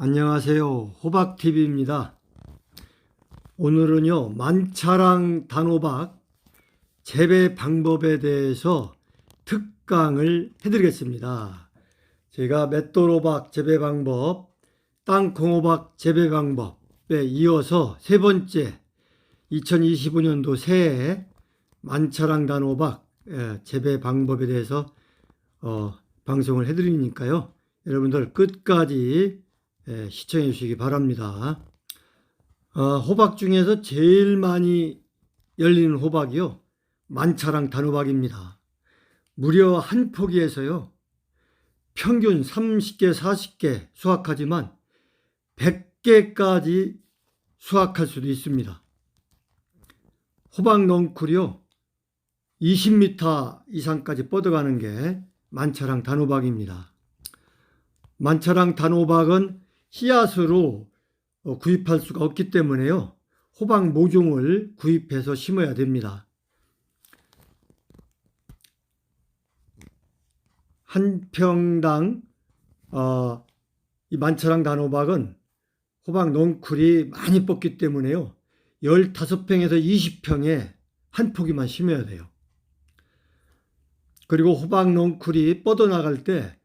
안녕하세요. 호박TV입니다. 오늘은요, 만차랑 단호박 재배 방법에 대해서 특강을 해드리겠습니다. 제가 맷돌호박 재배 방법, 땅콩호박 재배 방법에 이어서 세 번째 2025년도 새해 만차랑 단호박 예, 재배 방법에 대해서 어, 방송을 해드리니까요. 여러분들 끝까지 예, 시청해 주시기 바랍니다. 어, 호박 중에서 제일 많이 열리는 호박이요. 만차랑 단호박입니다. 무려 한 포기에서요. 평균 30개, 40개 수확하지만 100개까지 수확할 수도 있습니다. 호박 넝쿨이요. 20m 이상까지 뻗어가는 게 만차랑 단호박입니다. 만차랑 단호박은 씨앗으로 어, 구입할 수가 없기 때문에요. 호박 모종을 구입해서 심어야 됩니다. 한 평당 어, 이 만차랑 단호박은 호박 넝쿨이 많이 뻗기 때문에요. 15평에서 20평에 한 포기만 심어야 돼요. 그리고 호박 넝쿨이 뻗어나갈 때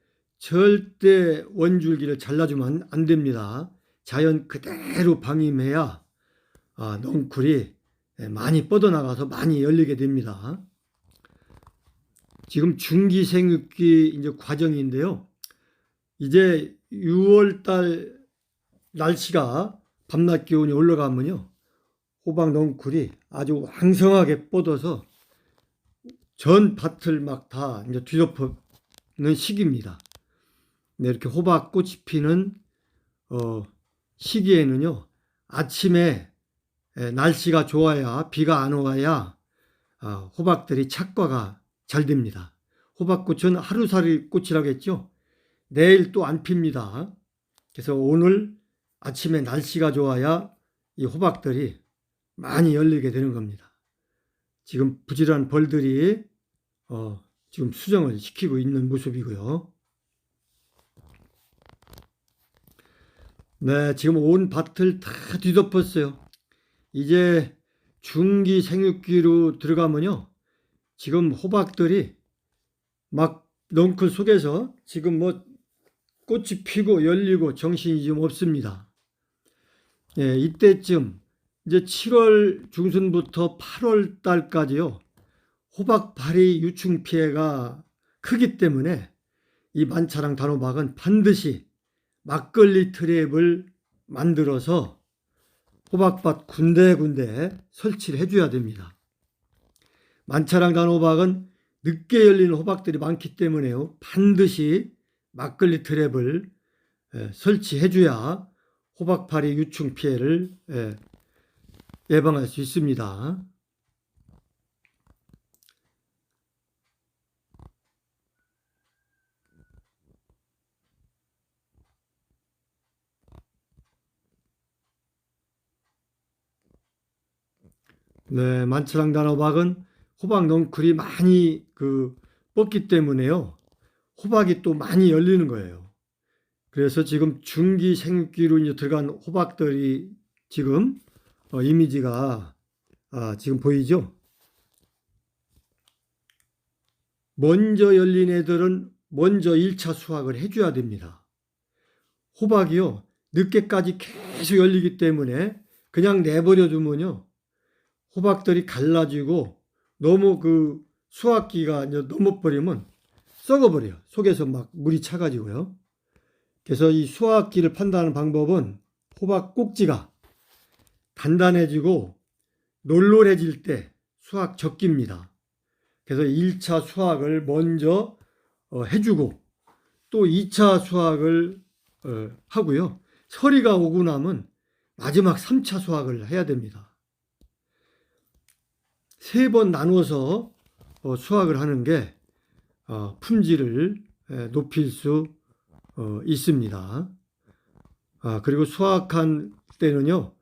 절대 원줄기를 잘라주면 안 됩니다. 자연 그대로 방임해야 아, 넝쿨이 많이 뻗어나가서 많이 열리게 됩니다. 지금 중기 생육기 이제 과정인데요. 이제 6월달 날씨가 밤낮 기온이 올라가면요. 호박 넝쿨이 아주 왕성하게 뻗어서 전 밭을 막 다 이제 뒤덮는 시기입니다. 네, 이렇게 호박꽃이 피는 어, 시기에는요 아침에 에, 날씨가 좋아야 비가 안 와야 아, 호박들이 착과가 잘 됩니다. 호박꽃은 하루살이 꽃이라고 했죠. 내일 또 안 핍니다. 그래서 오늘 아침에 날씨가 좋아야 이 호박들이 많이 열리게 되는 겁니다. 지금 부지런한 벌들이 어, 지금 수정을 시키고 있는 모습이고요. 네, 지금 온 밭을 다 뒤덮었어요. 이제 중기 생육기로 들어가면요. 지금 호박들이 막 넝쿨 속에서 지금 뭐 꽃이 피고 열리고 정신이 좀 없습니다. 예, 이때쯤 이제 7월 중순부터 8월 달까지요. 호박파리 유충 피해가 크기 때문에 이 만차랑 단호박은 반드시 막걸리 트랩을 만들어서 호박밭 군데군데 설치를 해줘야 됩니다. 만차랑 단호박은 늦게 열리는 호박들이 많기 때문에요. 반드시 막걸리 트랩을 설치해줘야 호박파리 유충 피해를 예방할 수 있습니다. 네, 만차랑 단호박은 호박 넝쿨이 많이 그 뻗기 때문에요. 호박이 또 많이 열리는 거예요. 그래서 지금 중기 생육기로 이제 들어간 호박들이 지금 어, 이미지가 아, 지금 보이죠? 먼저 열린 애들은 먼저 1차 수확을 해줘야 됩니다. 호박이요, 늦게까지 계속 열리기 때문에 그냥 내버려 두면요, 호박들이 갈라지고 너무 그 수확기가 이제 넘어버리면 썩어버려요. 속에서 막 물이 차가지고요. 그래서 이 수확기를 판단하는 방법은 호박 꼭지가 단단해지고 놀놀해질 때 수확 적기입니다. 그래서 1차 수확을 먼저 어, 해주고 또 2차 수확을 어, 하고요. 서리가 오고 나면 마지막 3차 수확을 해야 됩니다. 세 번 나눠서 어, 수확을 하는 게 어, 품질을 에, 높일 수 어, 있습니다. 아, 그리고 수확한 때는요,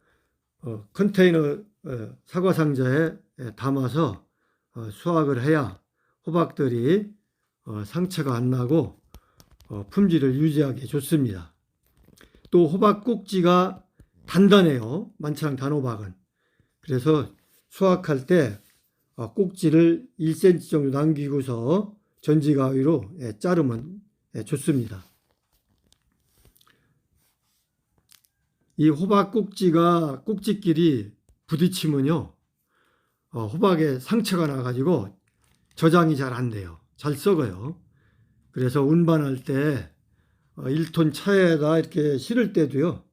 어, 컨테이너 어, 사과 상자에 에, 담아서 어, 수확을 해야 호박들이 어, 상처가 안 나고 어, 품질을 유지하기 좋습니다. 또 호박 꼭지가 단단해요. 만차랑 단호박은. 그래서 수확할 때 어, 꼭지를 1cm 정도 남기고서 전지가위로 예, 자르면 예, 좋습니다. 이 호박 꼭지가 꼭지끼리 부딪히면요, 어, 호박에 상처가 나가지고 저장이 잘 안 돼요. 잘 썩어요. 그래서 운반할 때 어, 1톤 차에다 이렇게 실을 때도요,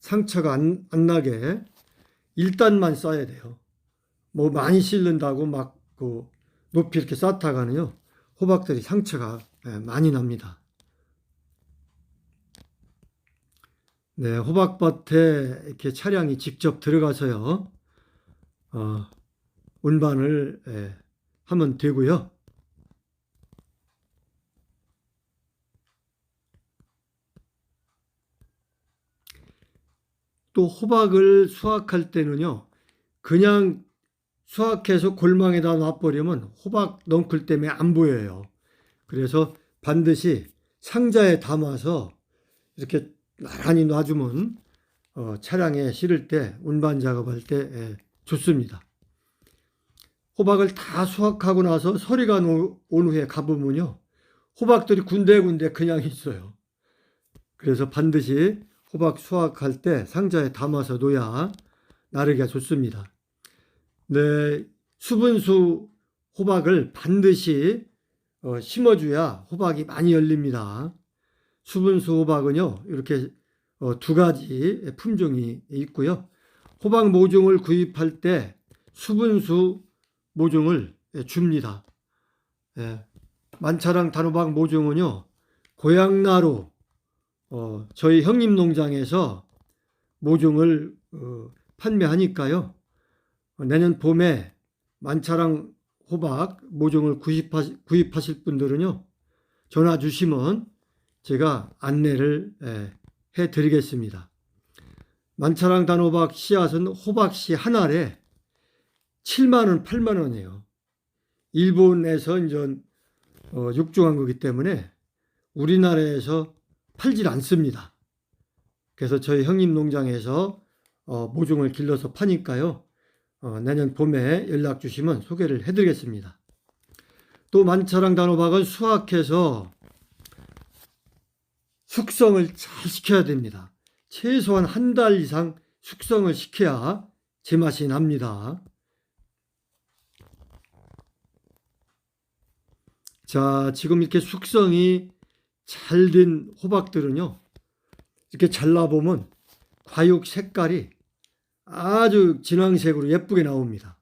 상처가 안, 안 나게 1단만 써야 돼요. 뭐 많이 실른다고 막 그 높이 이렇게 쌓다가는요, 호박들이 상처가 예, 많이 납니다. 네, 호박밭에 이렇게 차량이 직접 들어가서요, 어, 운반을 예, 하면 되고요. 또 호박을 수확할 때는요, 그냥 수확해서 골망에다 놔버리면 호박 넝쿨 때문에 안 보여요. 그래서 반드시 상자에 담아서 이렇게 나란히 놔주면 어, 차량에 실을 때 운반 작업할 때 예, 좋습니다. 호박을 다 수확하고 나서 서리가 노- 온 후에 가보면요. 호박들이 군데군데 그냥 있어요. 그래서 반드시 호박 수확할 때 상자에 담아서 놓아야 나르기가 좋습니다. 네, 수분수 호박을 반드시 어, 심어줘야 호박이 많이 열립니다. 수분수 호박은요, 이렇게 어, 두 가지 품종이 있고요. 호박 모종을 구입할 때 수분수 모종을 예, 줍니다. 예, 만차랑 단호박 모종은요, 고향나루, 어, 저희 형님 농장에서 모종을 어, 판매하니까요. 어, 내년 봄에 만차랑 호박 모종을 구입하, 구입하실 분들은요, 전화 주시면 제가 안내를 예, 해 드리겠습니다. 만차랑 단호박 씨앗은 호박씨 한 알에 7만원, 8만원이에요. 일본에서 이제 어, 육종한 거기 때문에 우리나라에서 팔질 않습니다. 그래서 저희 형님 농장에서 어, 모종을 길러서 파니까요. 어, 내년 봄에 연락 주시면 소개를 해드리겠습니다. 또 만차랑 단호박은 수확해서 숙성을 잘 시켜야 됩니다. 최소한 한 달 이상 숙성을 시켜야 제맛이 납니다. 자, 지금 이렇게 숙성이 잘 된 호박들은요, 이렇게 잘라보면 과육 색깔이 아주 진황색으로 예쁘게 나옵니다.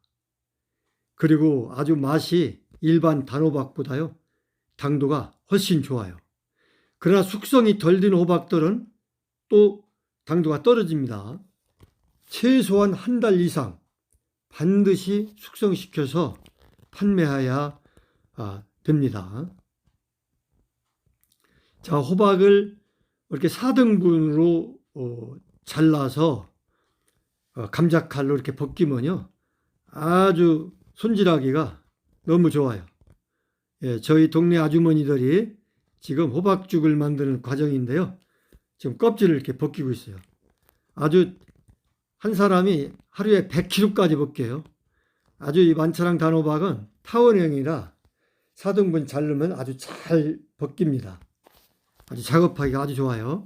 그리고 아주 맛이 일반 단호박보다요, 당도가 훨씬 좋아요. 그러나 숙성이 덜 된 호박들은 또 당도가 떨어집니다. 최소한 한 달 이상 반드시 숙성시켜서 판매해야 아, 됩니다. 자, 호박을 이렇게 4등분으로 어, 잘라서 어, 감자 칼로 이렇게 벗기면요. 아주 손질하기가 너무 좋아요. 예, 저희 동네 아주머니들이 지금 호박죽을 만드는 과정인데요. 지금 껍질을 이렇게 벗기고 있어요. 아주 한 사람이 하루에 100kg까지 벗겨요. 아주 이 만차랑 단호박은 타원형이라 4등분 자르면 아주 잘 벗깁니다. 아주 작업하기가 아주 좋아요.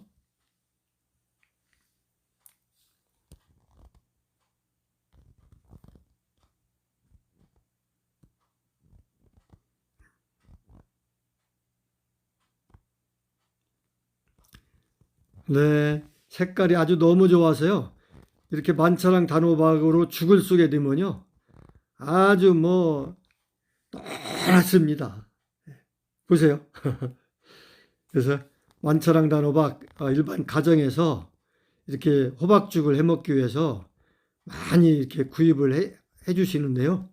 네, 색깔이 아주 너무 좋아서요. 이렇게 만차랑 단호박으로 죽을 쏘게 되면요. 아주 뭐, 노랗습니다. 보세요. 그래서 만차랑 단호박 어, 일반 가정에서 이렇게 호박죽을 해 먹기 위해서 많이 이렇게 구입을 해, 해 주시는데요.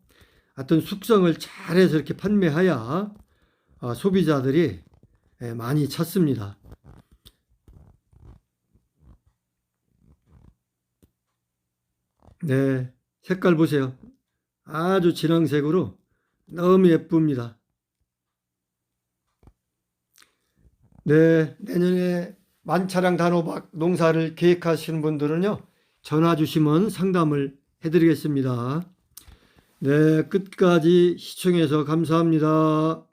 하여튼 숙성을 잘해서 이렇게 판매해야 어, 소비자들이 예, 많이 찾습니다. 네, 색깔 보세요. 아주 진황색으로 너무 예쁩니다. 네, 내년에 만차량 단호박 농사를 계획하시는 분들은요, 전화 주시면 상담을 해드리겠습니다. 네, 끝까지 시청해서 감사합니다.